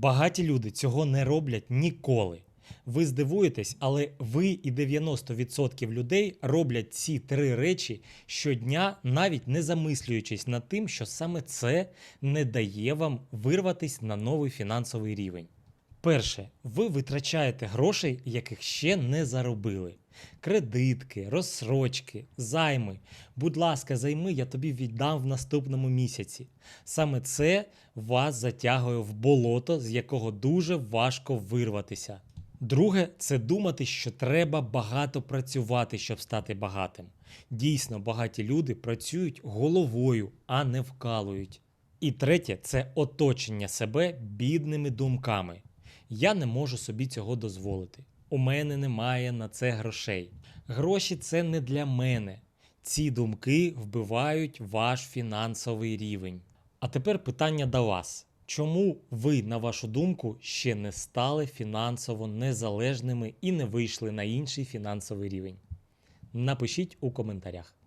Багаті люди цього не роблять ніколи. Ви здивуєтесь, але ви і 90% людей роблять ці три речі щодня, навіть не замислюючись над тим, що саме це не дає вам вирватися на новий фінансовий рівень. Перше, ви витрачаєте грошей, яких ще не заробили. Кредитки, розсрочки, займи. Будь ласка, займи, я тобі віддам в наступному місяці. Саме це вас затягує в болото, з якого дуже важко вирватися. Друге, це думати, що треба багато працювати, щоб стати багатим. Дійсно, багаті люди працюють головою, а не вкалують. І третє це оточення себе бідними думками. Я не можу собі цього дозволити. У мене немає на це грошей. Гроші це не для мене. Ці думки вбивають ваш фінансовий рівень. А тепер питання до вас. Чому ви, на вашу думку, ще не стали фінансово незалежними і не вийшли на інший фінансовий рівень? Напишіть у коментарях.